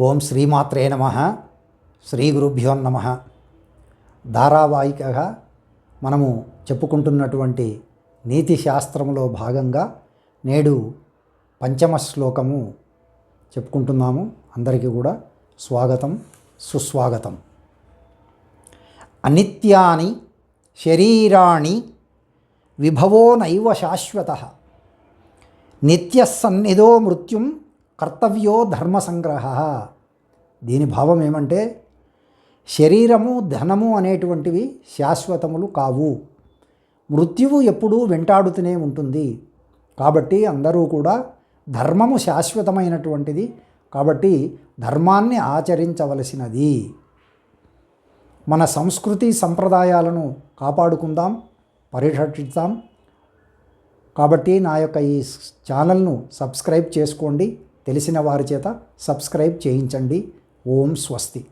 ఓం శ్రీమాత్రే నమ. శ్రీ గురుభ్యో నమ. ధారావాహికగా మనము చెప్పుకుంటున్నటువంటి నీతి శాస్త్రంలో భాగంగా నేడు పంచమ శ్లోకము చెప్పుకుంటున్నాము. అందరికీ కూడా స్వాగతం సుస్వాగతం. అనిత్యాని శరీరాణి విభవో నైవ శాశ్వత. నిత్యసన్నిధో మృత్యుం కర్తవ్యో ధర్మ సంగ్రహ దీని భావం ఏమంటే శరీరము ధనము అనేటువంటివి శాశ్వతములు కావు. మృత్యువు ఎప్పుడూ వెంటాడుతూనే ఉంటుంది. కాబట్టి అందరూ కూడా ధర్మము శాశ్వతమైనటువంటిది. కాబట్టి ధర్మాన్ని ఆచరించవలసినది. మన సంస్కృతి సంప్రదాయాలను కాపాడుకుందాం పరిరక్షిద్దాం. కాబట్టి నా యొక్క ఈ ఛానల్ను సబ్స్క్రైబ్ చేసుకోండి. తెలిసిన వారి చేత సబ్స్క్రైబ్ చేయించండి. ఓం స్వస్తి.